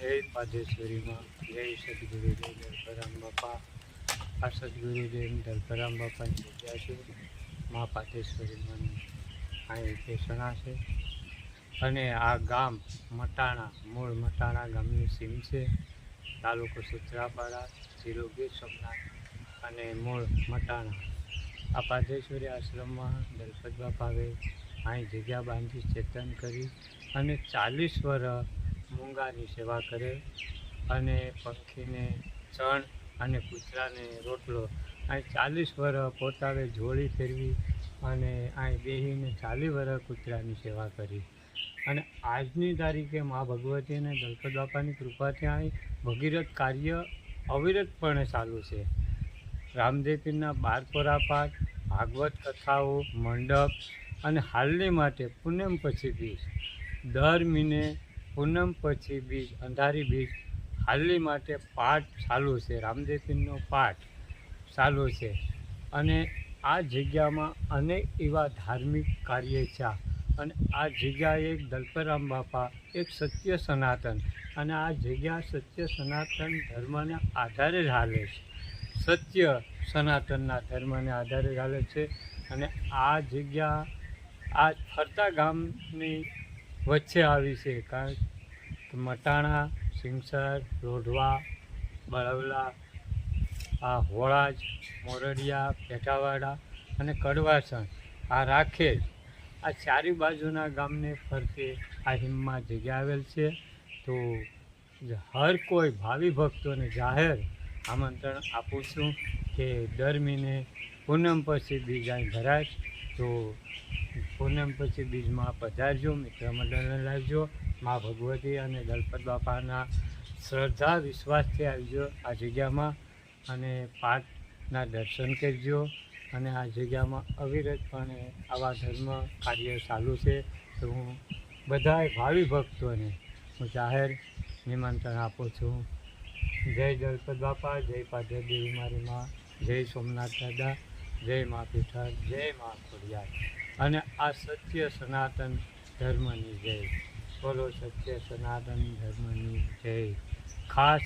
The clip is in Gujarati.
જય પાદેશ્વરીમાં, જય સદગુરુદેવ દલપરામ બાપા. આ સદગુરુદેવ દલપરામ બાપાની જગ્યા છે. મા પાદેશ્વરીમાં અહીં પેસણા છે. અને આ ગામ મટાણા, મૂળ મટાણા ગામની સીમ છે. તાલુકો સુત્રાપાડા, જિલ્લો ગીર સોમનાથ અને મૂળ મટાણા. આ પાદેશ્વરી આશ્રમમાં દલપત બાપાએ અહીં જગ્યા બાંધી ચેતન કરી અને ચાલીસ વર્ષ મૂંગાની સેવા કરે અને પંખીને ચણ અને કૂતરાને રોટલો. અહીં ચાલીસ વર પોતાને જોડી ફેરવી અને અહીં બેહીને ચાલીસ વર કૂતરાની સેવા કરી. અને આજની તારીખે મા ભગવતી અને દલપત બાપાની કૃપાથી અહીં ભગીરથ કાર્ય અવિરતપણે ચાલુ છે. રામદેવ પીરના બાર પોરા પાઠ ભાગવત કથાઓ, મંડપ અને હાલની માટે પૂનમ પછી બીજ દર મહિને પૂનમ પછી બીજ, અંધારી બીજ હાલની માટે પાઠ ચાલુ છે. રામદેવપીનનો પાઠ ચાલુ છે. અને આ જગ્યામાં અનેક એવા ધાર્મિક કાર્ય છે. અને આ જગ્યા એક દલપરામ બાપા, એક સત્ય સનાતન અને આ જગ્યા સત્ય સનાતન ધર્મના આધારે જ હાલે છે. સત્ય સનાતનના ધર્મને આધારે ચાલે છે. અને આ જગ્યા આ ફરતા ગામની વચ્ચે આવી છે. કારણ મટાણા, સિંગસર રોઢવા બળવલા, આ હોળાજ, મોરડિયા, પેટાવાડા અને કડવાસણ, આ રાખેજ આ ચારે બાજુના ગામને ફરતે આ હિમમાં જગ્યા આવેલ છે. તો હર કોઈ ભાવિ ભક્તોને જાહેર આમંત્રણ આપું છું કે દર મહિને પૂનમ પછી બીજા ભરાય. તો પૂનમ પછી બીજમાં પધારજો મિત્ર મંડળને લાવજો, મા ભગવતી અને દલપત બાપાના શ્રદ્ધા, વિશ્વાસથી આવજો આ જગ્યામાં અને પાઠના દર્શન કરજો અને આ જગ્યામાં અવિરતપણે આવા ધર્મ કાર્ય ચાલુ છે. તો હું બધા ભાવિ ભક્તોને હું જાહેર નિમંત્રણ આપું છું. જય દલપત બાપા, જય પાદર દેવી મારી માં, જય સોમનાથ દાદા. જય મા પીઠર જય મા ખોડિયાર. અને આ સત્ય સનાતન ધર્મની જય. બોલો સત્ય સનાતન ધર્મની જય. ખાસ